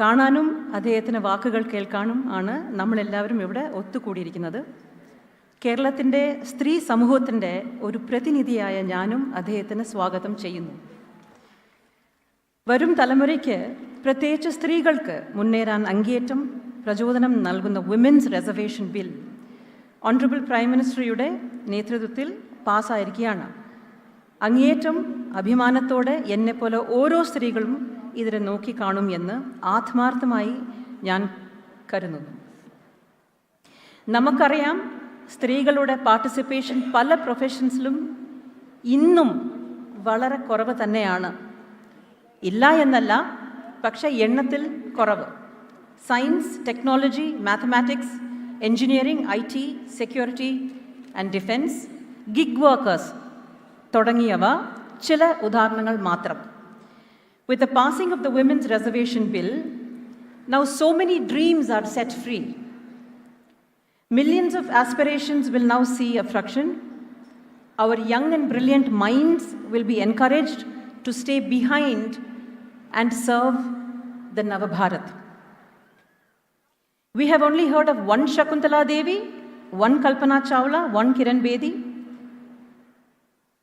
കാണാനും അദ്ദേഹത്തിന് വാക്കുകൾ കേൾക്കാനും ആണ് നമ്മളെല്ലാവരും ഇവിടെ ഒത്തുകൂടിയിരിക്കുന്നത്. കേരളത്തിന്റെ സ്ത്രീ സമൂഹത്തിന്റെ ഒരു പ്രതിനിധിയായ ഞാനും അദ്ദേഹത്തിന് സ്വാഗതം ചെയ്യുന്നു. വരും തലമുറയ്ക്ക് പ്രത്യേകിച്ച് സ്ത്രീകൾക്ക് മുന്നേറാൻ അങ്ങേയറ്റം പ്രചോദനം നൽകുന്ന women's reservation bill honourable prime മിനിസ്റ്ററിയുടെ നേതൃത്വത്തിൽ പാസ്സായിരിക്കുകയാണ് അങ്ങേയറ്റം അഭിമാനത്തോടെ എന്നെപ്പോലെ ഓരോ സ്ത്രീകളും ഇതിനെ നോക്കിക്കാണും എന്ന് ആത്മാർത്ഥമായി ഞാൻ കരുതുന്നു. നമുക്കറിയാം സ്ത്രീകളുടെ പാർട്ടിസിപ്പേഷൻ പല പ്രൊഫഷൻസിലും ഇന്നും വളരെ കുറവ് തന്നെയാണ്. ഇല്ല എന്നല്ല പക്ഷേ എണ്ണത്തിൽ കുറവ്. Science technology mathematics engineering I T security and defence gig workers തുടങ്ങിയവ ചില ഉദാഹരണങ്ങൾ മാത്രം. With the passing of the Women's Reservation Bill, now so many dreams are set free. Millions of aspirations will now see a fraction. Our young and brilliant minds will be encouraged to stay behind and serve the Navabharat. We have only heard of one Shakuntala Devi, one Kalpana Chawla, one Kiran Bedi.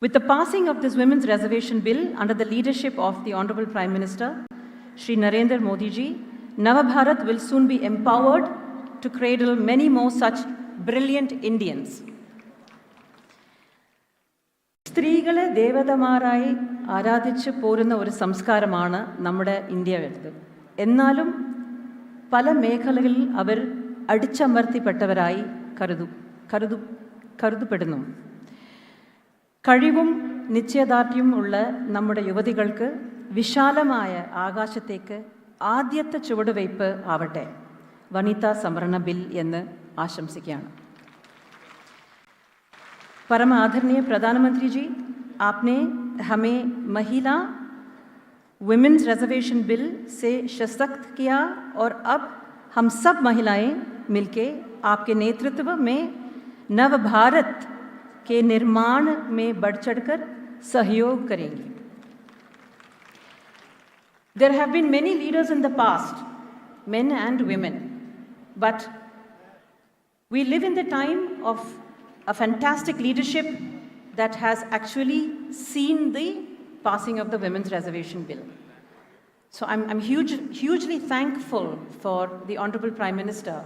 With the passing of this Women's Reservation Bill under the leadership of the Honorable Prime Minister, Shri Narendra Modi ji, Navabharat will soon be empowered to cradle many more such brilliant Indians. സ്ത്രീകളെ ദേവതമാരായി ആരാധിച്ച് പോരുന്ന ഒരു സംസ്കാരമാണ് നമ്മുടെ ഇന്ത്യയുടേത് എന്നാലും പല മേഖലകളിൽ അവർ അടിച്ചമർത്തിപ്പെട്ടവരായി കരുതു കരുതു കരുതപ്പെടുന്നു കഴിവും നിശ്ചയദാർഢ്യവും ഉള്ള നമ്മുടെ യുവതികൾക്ക് വിശാലമായ ആകാശത്തേക്ക് ആദ്യത്തെ ചുവടുവയ്പ് ആവട്ടെ വനിതാ സംവരണ ബിൽ എന്ന് ആശംസിക്കുകയാണ് परम आदरणीय प्रधानमंत्री जी आपने हमें महिला विमेंस रिजर्वेशन बिल से सशक्त किया और अब हम सब महिलाएं मिलके आपके नेतृत्व में नव भारत के निर्माण में बढ़ चढ़कर सहयोग करेंगी There have been many leaders in the past, men and women, but we live in the time of a fantastic leadership that has actually seen the passing of the Women's Reservation Bill. So I'm, I'm huge, hugely thankful for the Honorable Prime Minister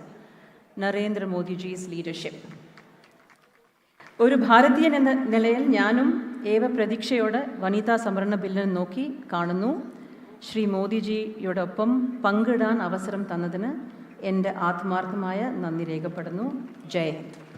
Narendra Modi ji's leadership. ഒരു ഭാരതീയൻ എന്ന നിലയിൽ ഞാനും ഏവ പ്രതീക്ഷയോടെ വനിതാ സംവരണ ബില്ലിനെ നോക്കി കാണുന്നു. ശ്രീ മോദിജിയോടൊപ്പം പങ്കിടാൻ അവസരം തന്നതിന് എന്റെ ആത്മാർത്ഥമായ നന്ദി രേഖപ്പെടുന്നു. ജയ് ഹിന്ദ്.